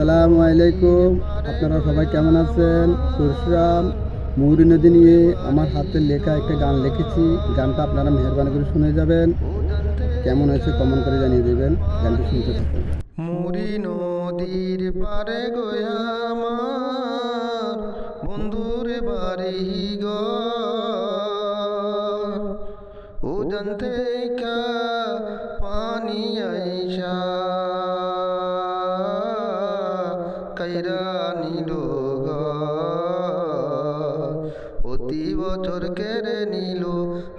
আসসালামু আলাইকুম। আপনারা সবাই কেমন আছেন? পরশুরাম মৌরি নদী নিয়ে আমার হাতে লেখা একটা গান লিখেছি। গানটা আপনারা মেহরবানি করে শুনে যাবেন। কেমন হয়েছে কমেন্ট করে জানিয়ে দেবেন। গানটি শুনতে থাকুন। মুড়ি নদীর পারে আমার বন্ধুর বাড়ি গো ও জানতে কা নিল প্রতি বছর কেড়ে নিল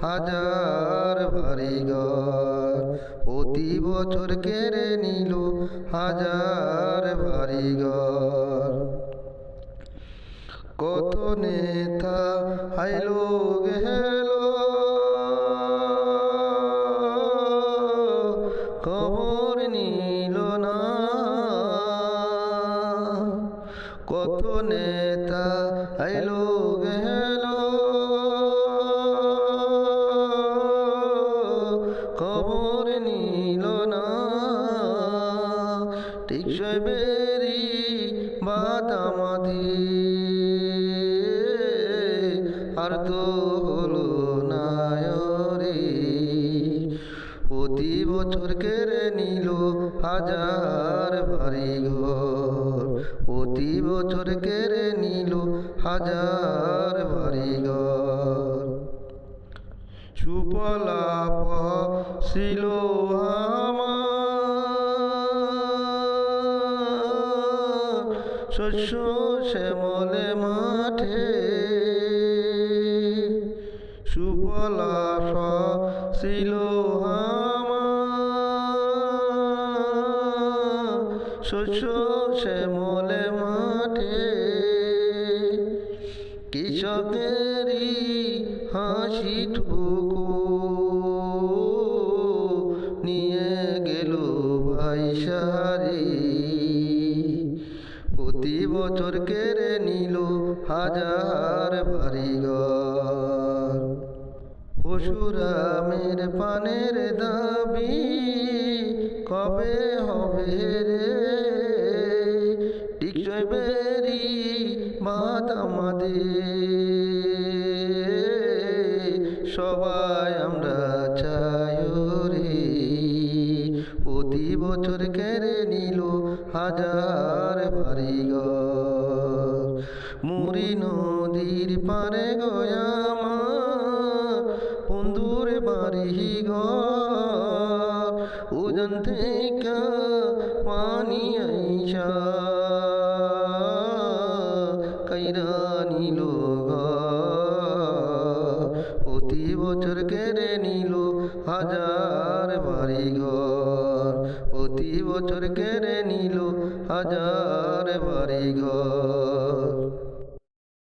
হাজার বাড়ি ঘর প্রতি বছর কেড়ে নিল হাজার বাড়ি ঘর কত নেতা হাইলো গেলো। খবর নেতা আইলো গেল খবর নিল না। ঠিক বেরি বাদামাধি আর তো হলো না রে প্রতি বছর কেড়ে নিল হাজার বাড়ি ঘর প্রতি বছর কেড়ে নিল হাজার বাড়ি ঘর সুপলাপ ছিল শস্য শ্যামলে মাঠে। সুপলাপ ছিল আমার। শস্য শ্যামলে মাঠে। কৃষকেরই হাসি ঠুকু নিয়ে গেল ভাই সারি প্রতি বছর কেড়ে নিল হাজার বাড়িঘর। পশুরামের পানের দাবি কবে হবে রে? টিকসই বেরি বাদ আমাদের সবাই আমরা চাই রে। প্রতি বছর কেড়ে নিল হাজার বাড়িঘর মুড়ি নদীর পারে গয়ামা বন্ধুর বাড়ি ঘর। ওজন থেকে পানি আইসা, কাইরা নিল প্রতি বছর কেড়ে নিল হাজার বাড়ি ঘর। প্রতি বছর কেড়ে নিল হাজার বাড়ি ঘর।